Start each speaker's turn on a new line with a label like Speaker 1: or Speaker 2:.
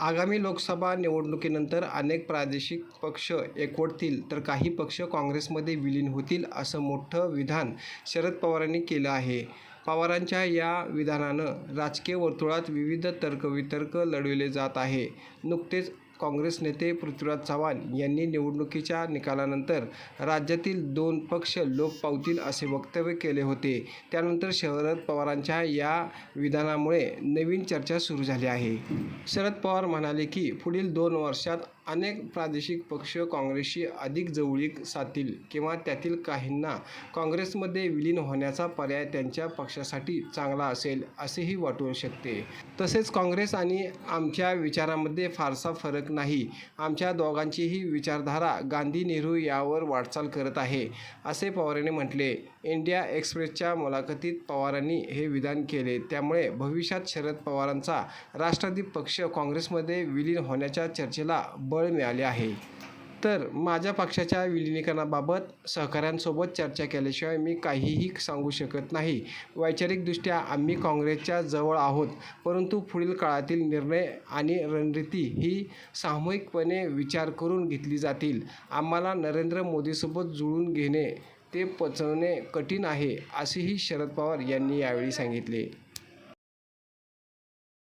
Speaker 1: आगामी लोकसभा निवडणुकीनंतर अनेक प्रादेशिक पक्ष एकवटतील तर काही पक्ष काँग्रेसमध्ये विलीन होतील असं मोठं विधान शरद पवारांनी केलं आहे. पवारांच्या या विधानानं राजकीय वर्तुळात विविध तर्कवितर्क लढविले जात आहे. नुकतेच काँग्रेस नेते पृथ्वीराज चव्हाण यांनी निवडणुकीच्या निकालानंतर राज्यातील दोन पक्ष लोप पावतील असे वक्तव्य केले होते. त्यानंतर शरद पवारांच्या या विधानामुळे नवीन चर्चा सुरू झाली आहे. शरद पवार म्हणाले की पुढील दोन वर्षात अनेक प्रादेशिक पक्ष काँग्रेसशी अधिक जवळीक साधतील किंवा त्यातील काहींना काँग्रेसमध्ये विलीन होण्याचा पर्याय त्यांच्या पक्षासाठी चांगला असेल असेही वाटू शकते. तसेच काँग्रेस आणि आमच्या विचारामध्ये फारसा फरक नाही. आमच्या दोघांचीही विचारधारा गांधी नेहरू यावर वाटचाल करत आहे असे पवारांनी म्हटले. इंडिया एक्सप्रेसच्या मुलाखतीत पवारांनी हे विधान केले. त्यामुळे भविष्यात शरद पवारांचा राष्ट्रवादी पक्ष काँग्रेसमध्ये विलीन होण्याच्या चर्चेला ब बळ मिळाले आहे. तर माझ्या पक्षाच्या विलिनीकरणाबाबत सहकाऱ्यांसोबत चर्चा केल्याशिवाय मी काहीही सांगू शकत नाही. वैचारिकदृष्ट्या आम्ही काँग्रेसच्या जवळ आहोत परंतु पुढील काळातील निर्णय आणि रणनीती ही सामूहिकपणे विचार करून घेतली जातील. आम्हाला नरेंद्र मोदीसोबत जुळून घेणे ते पचवणे कठीण आहे असेही शरद पवार यांनी यावेळी सांगितले.